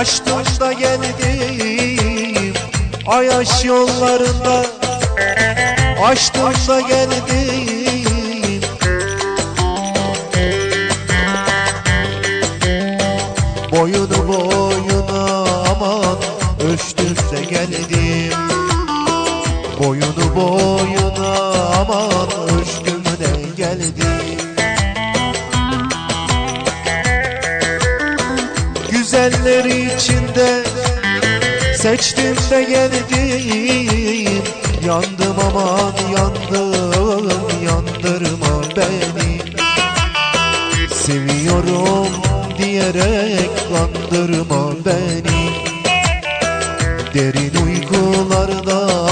Açtım da geldim. Ayaş yollarında Açtım geldim. Boyunu boyuna aman Ölçtüm de geldim. Boyunu boyuna aman Ölçtüm de geldim Güzeller içinde. Seçtim de geldim. Yandım aman yandım Yandırma beni. Seviyorum diyerek kandırma beni. Derin uykulardan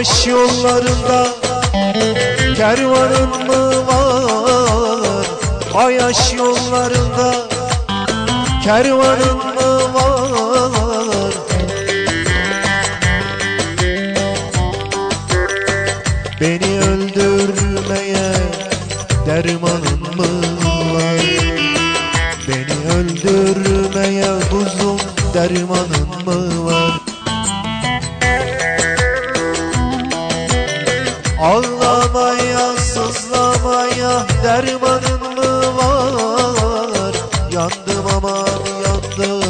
Ayaş yollarında kervanın mı var? Ayaş yollarında kervanın mı var? Beni öldürmeye dermanın mı var? Beni öldürmeye buzum dermanın mı var? Ağlamaya, sızlamaya dermanın mı var? Yandım aman yandım,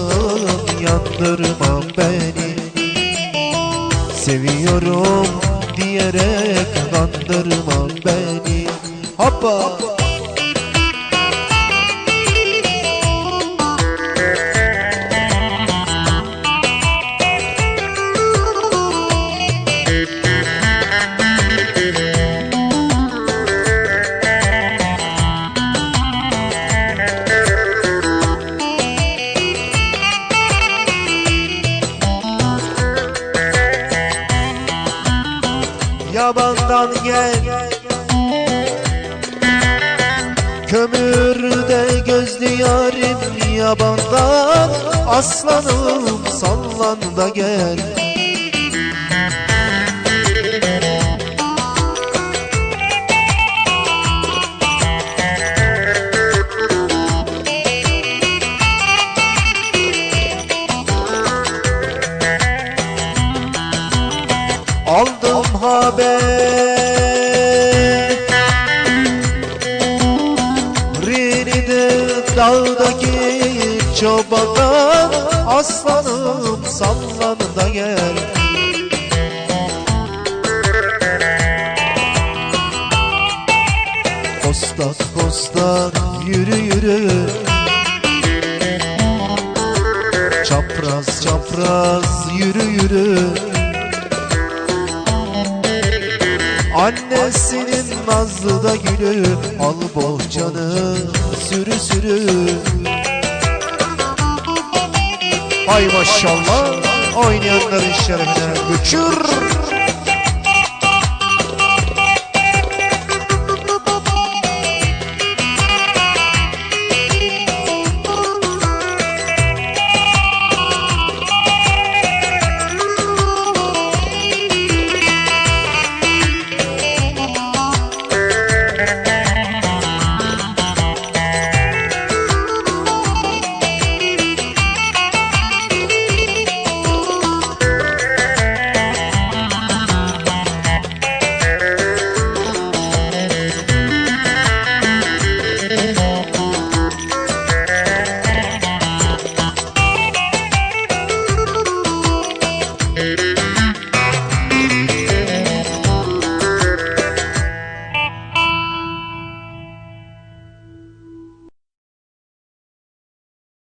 yandırma beni Seviyorum diyerek kandırma beni Hoppa! Yabandan gel. Kömürde gözlü yarim yabandan Aslanım sallan da gel dağdaki çobandan Aslanım sallan da gel. Kostak kostak yürü yürü. Çapraz çapraz yürü yürü Annesinin nazlı da gülü Al bohçanı sürü sürü. Ay maşallah oynayanların şerefine Göçür